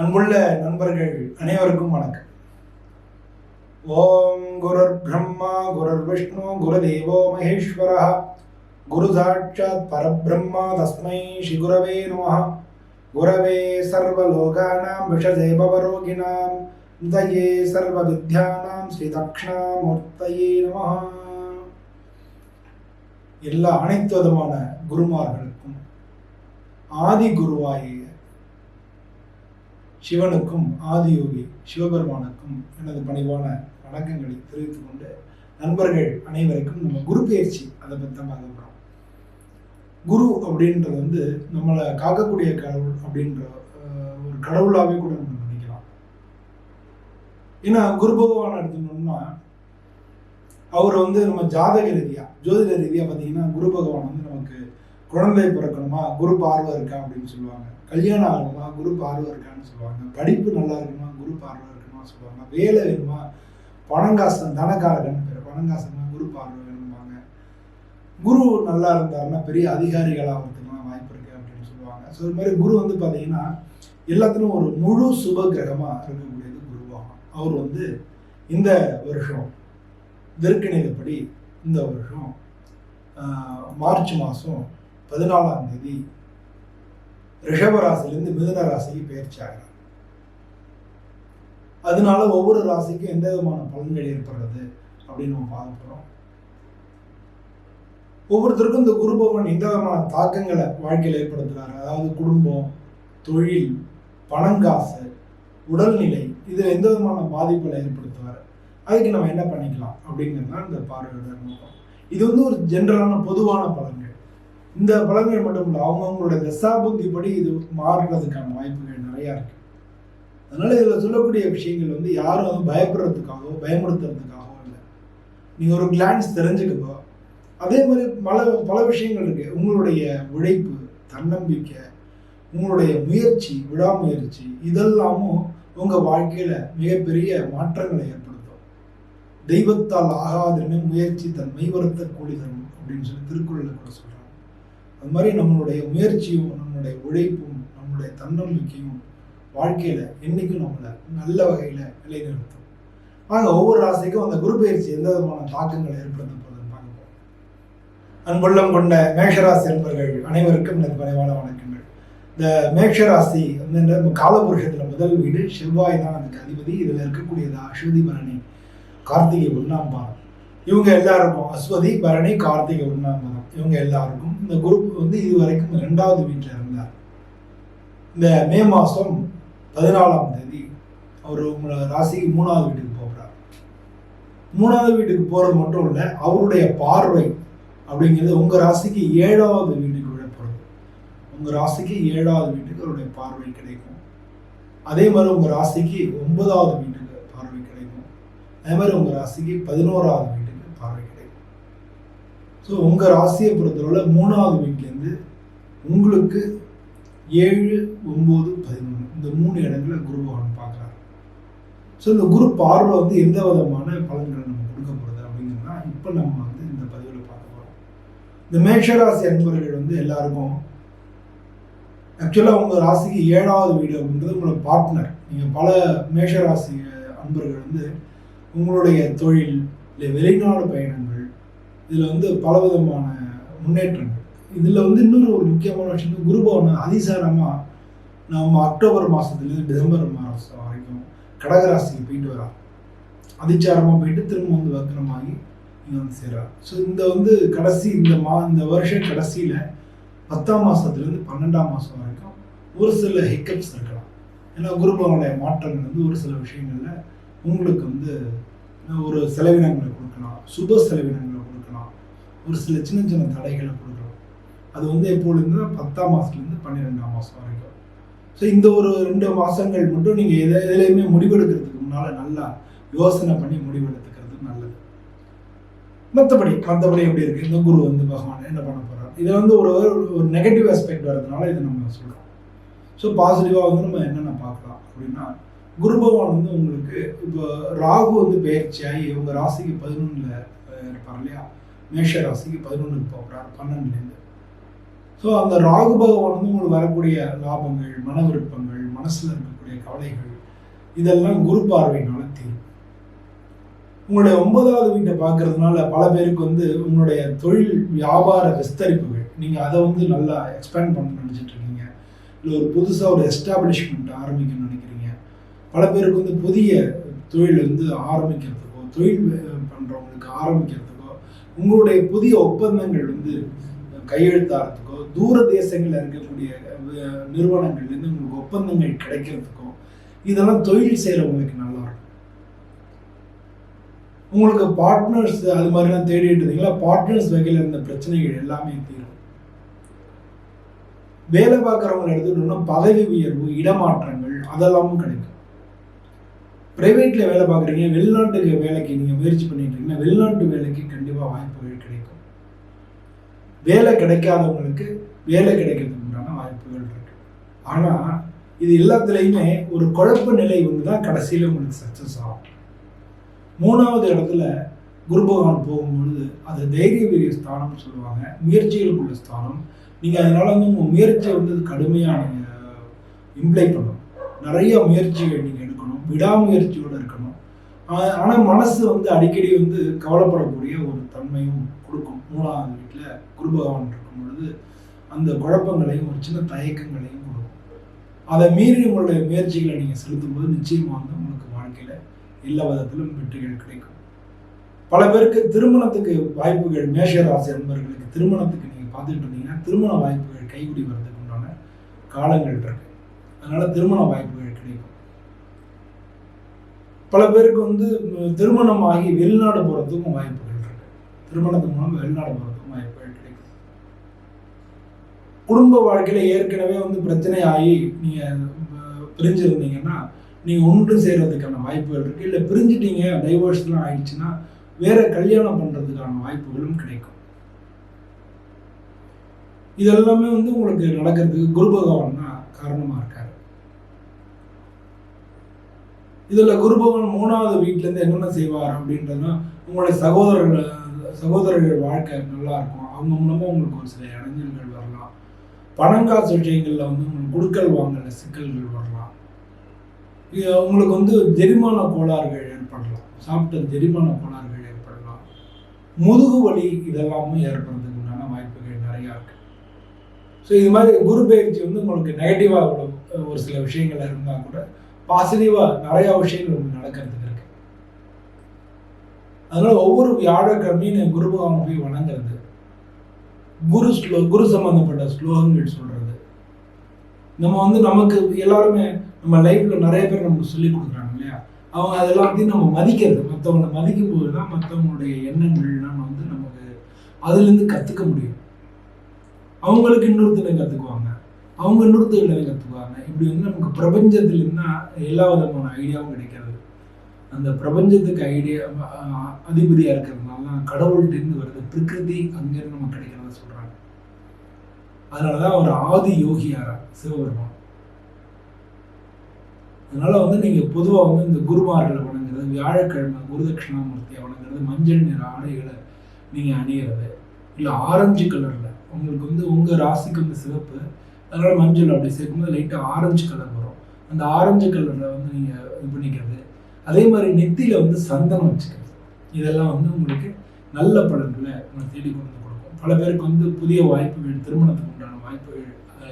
அன்புள்ள நண்பர்கள் அனைவருக்கும் வணக்கம். ஓம் குருர் பிரம்மா குருர் விஷ்ணு குரு தேவோ மகேஸ்வரः. குரு சாட்சாத் பரபிரம்மா தஸ்மை ஸ்ரீ குரவே நமः குரவே சர்வலோகானாம் விஷதே பவரோகிணாம் தயே சர்வவித்யானாம் ஸ்ரீ தக்ஷணாமூர்த்தயே நம எல்லா அனைத்து விதமான குருமார்களுக்கும் ஆதி குருவாயே சிவனுக்கும் ஆதியோகி சிவபெருமானுக்கும் எனது பணிவான வணக்கங்களை தெரிவித்துக் கொண்டு நண்பர்கள் அனைவருக்கும் நம்ம குரு பயிற்சி அதை பற்றி தான் பார்க்க போகிறோம் குரு அப்படின்றது வந்து நம்மளை காக்கக்கூடிய கடவுள் அப்படின்ற ஒரு கடவுளாகவே கூட நம்ம நினைக்கலாம். ஏன்னா குரு பகவான் எடுத்துக்கணும்னா அவர் வந்து நம்ம ஜாதக ரீதியா ஜோதிட ரீதியா பார்த்தீங்கன்னா குரு பகவான் வந்து நமக்கு குழந்தை பிறக்கணுமா குரு பார்வை இருக்கா அப்படின்னு சொல்லுவாங்க. கல்யாணம் ஆகணுமா? குரு பார்வை இருக்கான்னு சொல்லுவாங்க. படிப்பு நல்லா இருக்குமா? குரு பார்வை இருக்குமா? சொல்லுவாங்க. வேலை வேணுமா? பணங்காசன் தனக்காரகன் பேர். பணங்காசன்னா குரு பார்வை வேணும்பாங்க. குரு நல்லா இருந்தாருன்னா பெரிய அதிகாரிகளாக ஆகிறதுக்குலாம் வாய்ப்பு இருக்கு அப்படின்னு சொல்லுவாங்க. ஸோ இது மாதிரி குரு வந்து பார்த்தீங்கன்னா எல்லாத்துலையும் ஒரு முழு சுப கிரகமாக இருக்கக்கூடியது குருவாகும் அவர் வந்து இந்த வருஷம் திருக்கணிதப்படி இந்த வருஷம் மார்ச் மாதம் பதினாலாம் தேதி ரிஷப ராசியிலேருந்து மிதுன ராசிக்கு பயிற்சி ஆகிறார் அதனால ஒவ்வொரு ராசிக்கும் எந்த விதமான பலன்கள் ஏற்படுறது அப்படின்னு நம்ம பார்க்க போகிறோம் ஒவ்வொருத்தருக்கும் இந்த குரு பகவான் எந்த விதமான தாக்கங்களை வாழ்க்கையில் ஏற்படுத்துறாரு? அதாவது குடும்பம் தொழில் பணங்காசு உடல்நிலை இதில் எந்த விதமான பாதிப்புகளை ஏற்படுத்துவார்? அதுக்கு நம்ம என்ன பண்ணிக்கலாம் அப்படிங்கிறது தான் இந்த பார்வையோட நோக்கம். இது வந்து ஒரு ஜென்ரலான பொதுவான பலன்கள். இந்த பலன்கள் மட்டும் இல்லை அவங்கவுங்களோட தசாபுத்தி படி இது மாறுறதுக்கான வாய்ப்புகள் நிறையா இருக்கு. அதனால இதில் சொல்லக்கூடிய விஷயங்கள் வந்து யாரும் வந்து பயப்படுறதுக்காகவோ பயமுறுத்துறதுக்காகவோ இல்லை. நீங்கள் ஒரு கிளான்ஸ் தெரிஞ்சுக்கப்போ அதே மாதிரி பல பல விஷயங்கள் இருக்கு. உங்களுடைய உழைப்பு தன்னம்பிக்கை உங்களுடைய முயற்சி விடாமுயற்சி இதெல்லாமும் உங்கள் வாழ்க்கையில் மிகப்பெரிய மாற்றங்களை ஏற்படுத்தும். தெய்வத்தால் ஆகாதுன்னு முயற்சி தன் மெய்வருத்த தரும் அப்படின்னு சொல்லி திருக்குறளில் கூட சொல்கிறாங்க அது மாதிரி நம்மளுடைய முயற்சியும் நம்மளுடைய உழைப்பும் நம்மளுடைய தன்னம்பிக்கையும் வாழ்க்கையில் என்றைக்கும் நம்மளை நல்ல வகையில் நிலைநிறுத்தும். ஆக ஒவ்வொரு ராசிக்கும் அந்த குரு பயிற்சி எந்த விதமான தாக்கங்களை ஏற்படுத்த போகுதுன்னு பார்க்க போறோம். அன்புள்ளம் கொண்ட மேஷராசி என்பர்கள் அனைவருக்கும் எனக்கு குறைவான வணக்கங்கள். இந்த மேஷராசி வந்து காலபுருஷத்தில் முதல் வீடு செவ்வாய் தான் அதுக்கு அதிபதி. இதில் இருக்கக்கூடியது அஸ்வதி பரணி கார்த்திகை ஒன்றாம் பாரம் இவங்க எல்லாருக்கும் அஸ்வதி பரணி கார்த்திகை ஒன்றாம் இவங்க எல்லாருக்கும். இந்த குரூப் வந்து இது வரைக்கும் ரெண்டாவது வீட்டில் இருந்தார். இந்த மே மாதம் பதினாலாம் தேதி அவர் உங்களோட ராசிக்கு மூணாவது வீட்டுக்கு போகிறார் மூணாவது வீட்டுக்கு போகிறது மட்டும் இல்லை அவருடைய பார்வை அப்படிங்கிறது உங்கள் ராசிக்கு ஏழாவது வீட்டுக்கு விட உங்கள் ராசிக்கு ஏழாவது வீட்டுக்கு அவருடைய பார்வை கிடைக்கும். அதே மாதிரி உங்கள் ராசிக்கு ஒன்பதாவது வீட்டுக்கு பார்வை கிடைக்கும். அதே மாதிரி உங்கள் ராசிக்கு பதினோராவது வீட்டு ஸோ உங்கள் ராசியை பொறுத்தளவில் மூணாவது வீட்லேருந்து உங்களுக்கு ஏழு ஒம்பது பதினொன்று இந்த மூணு இடங்களை குரு பகவான் பார்க்குறாரு. ஸோ இந்த குரு பார்வை வந்து எந்த விதமான பலன்களை நம்ம கொடுக்க போகிறது அப்படிங்கிறதுனா இப்போ நம்ம வந்து இந்த பதிவில் பார்க்க போகிறோம் இந்த மேஷராசி அன்பர்கள் வந்து எல்லாருக்கும் ஆக்சுவலாக உங்கள் ராசிக்கு ஏழாவது வீடு அப்படின்றது உங்களோட பார்ட்னர் நீங்கள் பல மேஷராசி அன்பர்கள் வந்து உங்களுடைய தொழில் இல்லை வெளிநாடு பயணங்கள் இதில் வந்து பலவிதமான முன்னேற்றங்கள் இதில் வந்து இன்னொரு ஒரு முக்கியமான விஷயம் வந்து அதிசாரமாக நம்ம அக்டோபர் மாதத்துலேருந்து டிசம்பர் மாதம் வரைக்கும் கடகராசிக்கு போயிட்டு வரார். அதிச்சாரமாக போயிட்டு திரும்ப வந்து வக்கரமாகி இங்கே வந்து சேர்றார். ஸோ இந்த வந்து கடைசி இந்த மா இந்த வருஷம் கடைசியில் பத்தாம் மாதத்துலேருந்து பன்னெண்டாம் மாதம் வரைக்கும் ஒரு சில ஹிக்கப்ஸ் இருக்கலாம். ஏன்னா குருபவனுடைய மாற்றங்கள் வந்து ஒரு சில விஷயங்களில் உங்களுக்கு வந்து ஒரு செலவினங்களை கொடுக்கலாம். சுப செலவினங்கள் ஒரு சில சின்ன சின்ன தடைகளை கொடுக்குறோம். அது வந்து எப்பொழுதுனா பத்தாம் மாதத்துலேருந்து பன்னிரெண்டாம் மாதம் வரைக்கும். ஸோ இந்த ஒரு ரெண்டு மாதங்கள் மட்டும் நீங்கள் எதை எதுலையுமே முடிவெடுக்கிறதுக்கு முன்னால் நல்லா யோசனை பண்ணி முடிவெடுத்துக்கிறது நல்லது. மற்றபடி மற்றபடி எப்படி இருக்குது இந்த குரு வந்து பகவான் என்ன பண்ண போகிறார் இதில் வந்து ஒரு ஒரு நெகட்டிவ் ஆஸ்பெக்ட் வர்றதுனால இதை நம்ம சொல்கிறோம் ஸோ பாசிட்டிவாக வந்து நம்ம என்னென்ன பார்க்கலாம் அப்படின்னா குரு பகவான் வந்து உங்களுக்கு இப்போ ராகு வந்து பயிற்சியாகி உங்கள் ராசிக்கு பதினொன்றில் இருப்பார் இல்லையா? மேஷ ராசிக்கு பதினொன்றுக்கு போகிறார் பன்னெண்டுலேருந்து ஸோ அந்த ராகு பகவான் வந்து உங்களுக்கு வரக்கூடிய லாபங்கள் மன விருப்பங்கள் மனசில் இருக்கக்கூடிய கவலைகள் இதெல்லாம் குரு பார்வையினால தீரும் உங்களுடைய ஒன்பதாவது வீட்டை பார்க்கறதுனால பல பேருக்கு வந்து உங்களுடைய தொழில் வியாபார விஸ்தரிப்புகள் நீங்கள் அதை வந்து நல்லா எக்ஸ்பேண்ட் பண்ண நினச்சிட்டு இருக்கீங்க. இல்லை ஒரு புதுசாக ஒரு எஸ்டாப்ளிஷ்மெண்ட் ஆரம்பிக்கணும்னு நினைக்கிறீங்க. பல பேருக்கு வந்து புதிய தொழில் வந்து ஆரம்பிக்கிறதுக்கோ தொழில் பண்ணுறவங்களுக்கு ஆரம்பிக்கிறதுக்கு உங்களுடைய புதிய ஒப்பந்தங்கள் வந்து கையெழுத்தாகிறதுக்கோ தூர தேசங்களில் இருக்கக்கூடிய நிறுவனங்கள்லேருந்து உங்களுக்கு ஒப்பந்தங்கள் கிடைக்கிறதுக்கோ இதெல்லாம் தொழில் செய்கிறவங்களுக்கு நல்லா இருக்கும். உங்களுக்கு பார்ட்னர்ஸ் அது மாதிரிலாம் தேடிட்டு இருந்தீங்களா? பார்ட்னர்ஸ் வகையில் இருந்த பிரச்சனைகள் எல்லாமே தீரும். வேலை பார்க்குறவங்களை எடுத்துக்கிட்டோம்னா பதவி உயர்வு இடமாற்றங்கள் அதெல்லாமும் கிடைக்கும். பிரைவேட்ல வேலை பார்க்குறீங்க வெளிநாட்டுக்கு வேலைக்கு நீங்கள் முயற்சி பண்ணிட்டு இருக்கீங்கன்னா வெளிநாட்டு வேலைக்கு கண்டிப்பாக வாய்ப்புகள் கிடைக்கும். வேலை கிடைக்காதவங்களுக்கு வேலை கிடைக்கிறதுக்கு உண்டான வாய்ப்புகள் இருக்கு. ஆனால் இது எல்லாத்துலேயுமே ஒரு குழப்ப நிலை வந்து தான் கடைசியில் உங்களுக்கு சக்ஸஸ் ஆகும். மூணாவது இடத்துல குரு பகவான் போகும்பொழுது அது தைரிய வீரிய ஸ்தானம்னு சொல்லுவாங்க. முயற்சிகளுக்குள்ள ஸ்தானம். நீங்கள் அதனால வந்து உங்கள் முயற்சியை வந்து கடுமையாக நீங்கள் இம்ப்ளை பண்ணணும். நிறைய முயற்சிகள் நீங்கள் விடாமுயற்சியோடு இருக்கணும். ஆனால் மனசு வந்து அடிக்கடி வந்து கவலைப்படக்கூடிய ஒரு தன்மையும் கொடுக்கும். மூணாவது வீட்டில் குரு பகவான் இருக்கும் பொழுது அந்த குழப்பங்களையும் ஒரு சின்ன தயக்கங்களையும் கொடுக்கும். அதை மீறி உங்களுடைய முயற்சிகளை நீங்கள் செலுத்தும் போது நிச்சயமாக வந்து உங்களுக்கு வாழ்க்கையில் எல்லா விதத்திலும் வெற்றிகள் கிடைக்கும். பல பேருக்கு திருமணத்துக்கு வாய்ப்புகள் மேஷ ராசி அன்பர்களுக்கு திருமணத்துக்கு நீங்கள் பார்த்துக்கிட்டு இருந்தீங்கன்னா திருமண வாய்ப்புகள் கைகூடி வர்றதுக்கு உண்டான காலங்கள் இருக்கு. அதனால திருமண வாய்ப்புகள் பல பேருக்கு வந்து திருமணம் ஆகி வெளிநாடு போகிறதுக்கும் வாய்ப்புகள் இருக்கு. திருமணத்து மூலம் வெளிநாடு போகிறதுக்கும் வாய்ப்புகள் கிடைக்கும் குடும்ப வாழ்க்கையில் ஏற்கனவே வந்து பிரச்சனை ஆகி நீங்கள் பிரிஞ்சிருந்தீங்கன்னா நீங்கள் ஒன்று சேர்கிறதுக்கான வாய்ப்புகள் இருக்குது இல்லை பிரிஞ்சிட்டீங்க டைவர்ஸ்லாம் ஆயிடுச்சுன்னா வேற கல்யாணம் பண்ணுறதுக்கான வாய்ப்புகளும் கிடைக்கும். இதெல்லாமே வந்து உங்களுக்கு நடக்கிறதுக்கு குரு பகவான் தான் காரணமாக இருக்காரு. இதில் குருபவன் மூணாவது வீட்டிலேருந்து என்னென்ன செய்வார் அப்படின்றதுனா உங்களுடைய சகோதரர்கள் சகோதரர்கள் வாழ்க்கை நல்லா இருக்கும் அவங்க மூலமாக உங்களுக்கு ஒரு சில இடைஞ்சல்கள் வரலாம். பணங்காசு விஷயங்களில் வந்து உங்களுக்கு குடுக்கல் வாங்கல சிக்கல்கள் வரலாம். இது உங்களுக்கு வந்து ஜெரிமான கோளாறுகள் ஏற்படலாம். சாப்பிட்ட ஜெரிமான கோளாறுகள் ஏற்படலாம். முதுகு வலி இதெல்லாமும் ஏற்படுறதுக்கு உண்டான வாய்ப்புகள் நிறையா இருக்கு. ஸோ இது மாதிரி குரு பயிற்சி வந்து உங்களுக்கு நெகட்டிவாக ஒரு சில விஷயங்கள் இருந்தால் கூட பாசிட்டிவாக நிறையா விஷயங்கள் உங்களுக்கு நடக்கிறதுக்கு இருக்கு. அதனால ஒவ்வொரு வியாழக்கிழமையும் குரு பகவான் போய் வணங்குறது குரு ஸ்லோ குரு சம்பந்தப்பட்ட ஸ்லோகங்கள் சொல்றது. நம்ம வந்து நமக்கு எல்லாருமே நம்ம லைஃப்ல நிறைய பேர் நமக்கு சொல்லி கொடுக்குறாங்க இல்லையா? அவங்க அதெல்லாத்தையும் நம்ம மதிக்கிறது மற்றவங்களை மதிக்கும் போது தான் மற்றவங்களுடைய எண்ணங்கள்லாம் வந்து நமக்கு அதுலேருந்து கற்றுக்க முடியும். அவங்களுக்கு இன்னொருத்தனை கற்றுக்குவாங்க அவங்க இன்னொருத்தர்களை கற்றுக்குவாங்க இப்படி வந்து நமக்கு பிரபஞ்சத்துலேருந்து எல்லா விதமான ஐடியாவும் கிடைக்கிறது. அந்த பிரபஞ்சத்துக்கு ஐடியா அதிபதியாக இருக்கிறதுனால தான் கடவுள்கிட்டேருந்து வருது. பிரகிருதி அங்கேருந்து நமக்கு கிடைக்கிறத சொல்கிறாங்க அதனால தான் அவர் ஆதி யோகியாரா? சிவபெருமான். அதனால வந்து நீங்கள் பொதுவாக வந்து இந்த குருமார்களை வணங்குறது வியாழக்கிழமை குருதட்சிணாமூர்த்தியை வணங்குறது மஞ்சள் நிற ஆடைகளை நீங்கள் அணியிறது இல்லை ஆரஞ்சு கலரில் உங்களுக்கு வந்து உங்கள் ராசிக்கு வந்து சிவப்பு அதனால் மஞ்சள் அப்படி சேர்க்கும்போது லைட்டாக ஆரஞ்சு கலர் வரும். அந்த ஆரஞ்சு கலரில் வந்து நீங்கள் இது பண்ணிக்கிறது. அதே மாதிரி நெத்தியில் வந்து சந்தனம் வச்சுக்கிறது. இதெல்லாம் வந்து உங்களுக்கு நல்ல பலன்களை நம்ம தேடி கொண்டு வந்து கொடுக்கும். பல பேருக்கு வந்து புதிய வாய்ப்புகள் திருமணத்துக்கு உண்டான வாய்ப்புகள்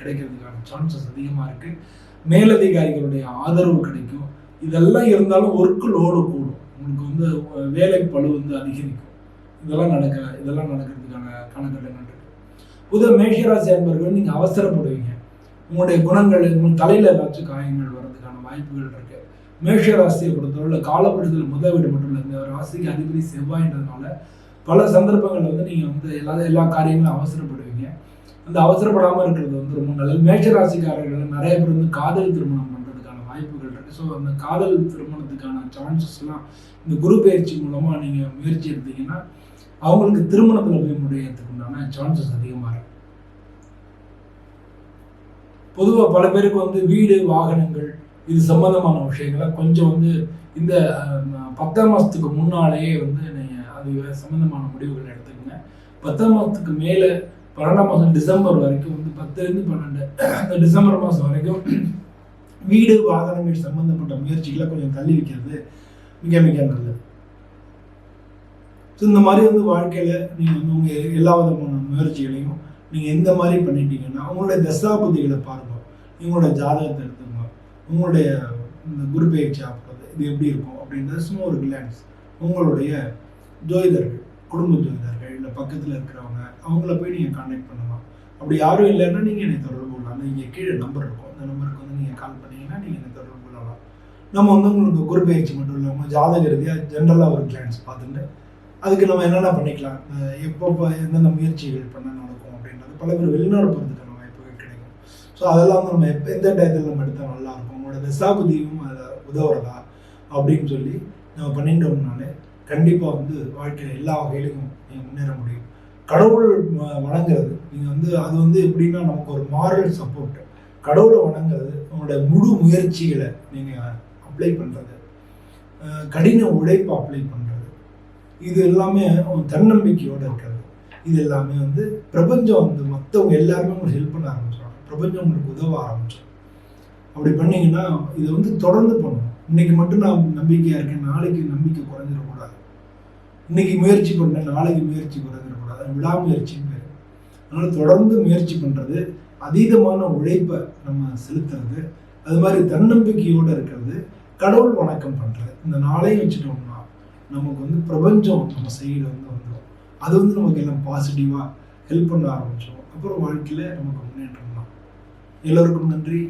கிடைக்கிறதுக்கான சான்சஸ் அதிகமாக இருக்குது மேலதிகாரிகளுடைய ஆதரவு கிடைக்கும். இதெல்லாம் இருந்தாலும் ஒர்க்கு லோடு கூடும். உங்களுக்கு வந்து வேலை பழு வந்து அதிகரிக்கும். இதெல்லாம் நடக்க இதெல்லாம் நடக்கிறதுக்கான காலகட்டங்கள் புது மேஷராசி அன்பர்கள் நீங்கள் அவசரப்படுவீங்க உங்களுடைய குணங்கள் உங்கள் தலையில் ஏதாச்சும் காயங்கள் வர்றதுக்கான வாய்ப்புகள் இருக்கு. மேஷ ராசியை பொறுத்தவரை காலப்படுதல் முதல் வீடு மட்டும் இல்லை இந்த ராசிக்கு அதிபதி செவ்வாய்ன்றதுனால பல சந்தர்ப்பங்களில் வந்து நீங்கள் வந்து எல்லா எல்லா காரியங்களும் அவசரப்படுவீங்க. அந்த அவசரப்படாமல் இருக்கிறது வந்து ரொம்ப நல்லது. மேஷ ராசிக்காரர்கள் நிறைய பேர் வந்து காதல் திருமணம் பண்ணுறதுக்கான வாய்ப்புகள் இருக்குது ஸோ அந்த காதல் திருமணத்துக்கான சான்சஸ்லாம் இந்த குரு பயிற்சி மூலமாக நீங்கள் முயற்சி எடுத்தீங்கன்னா அவங்களுக்கு திருமணத்தில் போய் முடியறதுக்கு உண்டான சான்சஸ் அதிகமாக இருக்கு. பொதுவாக பல பேருக்கு வந்து வீடு வாகனங்கள் இது சம்பந்தமான விஷயங்களை கொஞ்சம் வந்து இந்த பத்தாம் மாதத்துக்கு முன்னாலேயே வந்து நீங்கள் அது சம்மந்தமான முடிவுகள் எடுத்துக்கங்க. பத்தாம் மாதத்துக்கு மேலே பன்னெண்டாம் மாதம் டிசம்பர் வரைக்கும் வந்து பத்துலேருந்து பன்னெண்டு அந்த டிசம்பர் மாதம் வரைக்கும் வீடு வாகனங்கள் சம்மந்தப்பட்ட முயற்சிகளை கொஞ்சம் தள்ளி வைக்கிறது மிக மிக நல்லது. ஸோ இந்த மாதிரி வந்து வாழ்க்கையில் நீங்கள் வந்து உங்கள் எல்லா விதமான முயற்சிகளையும் நீங்கள் எந்த மாதிரி பண்ணிட்டீங்கன்னா உங்களுடைய தசாபுதிகளை பாருங்க. உங்களோட ஜாதகத்தை எடுத்துங்க உங்களுடைய இந்த குரு பயிற்சி ஆகிறது இது எப்படி இருக்கும் அப்படின்றது சும்மா ஒரு கிளான்ஸ் உங்களுடைய ஜோதிடர்கள் குடும்ப ஜோதிடர்கள் இல்லை பக்கத்தில் இருக்கிறவங்க அவங்கள போய் நீங்கள் கான்டாக்ட் பண்ணலாம். அப்படி யாரும் இல்லைன்னா நீங்கள் என்னை தொடர்பு கொள்ளலாம். இங்கே கீழே நம்பர் இருக்கும். அந்த நம்பருக்கு வந்து நீங்கள் கால் பண்ணீங்கன்னா நீங்கள் என்னை தொடர்பு கொள்ளலாம். நம்ம வந்து உங்களுக்கு குரு பயிற்சி மட்டும் இல்லை உங்கள் ஜாதக ரீதியாக ஜென்ரலாக ஒரு கிளான்ஸ் பார்த்துட்டு அதுக்கு நம்ம என்னென்ன பண்ணிக்கலாம்? அஹ் எப்போ எந்தெந்த முயற்சிகள் பண்ண நடக்கும் அப்படின்றது பல பேர் வெளிநாடு போகிறதுக்கான வாய்ப்புகள் கிடைக்கும். ஸோ அதெல்லாம் வந்து நம்ம எப்போ எந்த டயத்தில் நம்ம எடுத்தால் நல்லா இருக்கும்? உங்களோட தசாபதியும் அதில் உதவுறதா? அப்படின்னு சொல்லி நம்ம பண்ணிட்டோம்னாலே கண்டிப்பாக வந்து வாழ்க்கையில் எல்லா வகையிலையும் நீங்கள் முன்னேற முடியும். கடவுள் வணங்குறது. நீங்கள் வந்து அது வந்து எப்படின்னா நமக்கு ஒரு மாரல் சப்போர்ட் கடவுளை வணங்குறது உங்களோட முழு முயற்சிகளை நீங்கள் அப்ளை பண்ணுறது கடின உழைப்பு அப்ளை பண்ணுறது இது எல்லாமே அவங்க தன்னம்பிக்கையோடு இருக்கிறது இது எல்லாமே வந்து பிரபஞ்சம் வந்து மற்றவங்க எல்லாருமே உங்களுக்கு ஹெல்ப் பண்ண ஆரம்பிச்சிடும். பிரபஞ்சம் உங்களுக்கு உதவ ஆரம்பிச்சிடும். அப்படி பண்ணிங்கன்னா இதை வந்து தொடர்ந்து பண்ணணும். இன்னைக்கு மட்டும் நான் நம்பிக்கையாக இருக்கேன் நாளைக்கு நம்பிக்கை குறைஞ்சிடக்கூடாது. இன்னைக்கு முயற்சி பண்ணேன் நாளைக்கு முயற்சி குறைஞ்சிடக்கூடாது. விடாமுயற்சின்னு பேர். அதனால் தொடர்ந்து முயற்சி பண்ணுறது அதீதமான உழைப்பை நம்ம செலுத்துறது அது மாதிரி தன்னம்பிக்கையோடு இருக்கிறது கடவுள் வணக்கம் பண்ணுறது இந்த நாளையும் வச்சுட்டோம்னா நமக்கு வந்து பிரபஞ்சம் நம்ம சைடு வந்து வந்துடும் அது வந்து நமக்கு எல்லாம் பாசிட்டிவாக ஹெல்ப் பண்ண ஆரம்பித்தோம் அப்புறம் வாழ்க்கையில் நமக்கு முன்னேற்றம் தான். எல்லோருக்கும் நன்றி.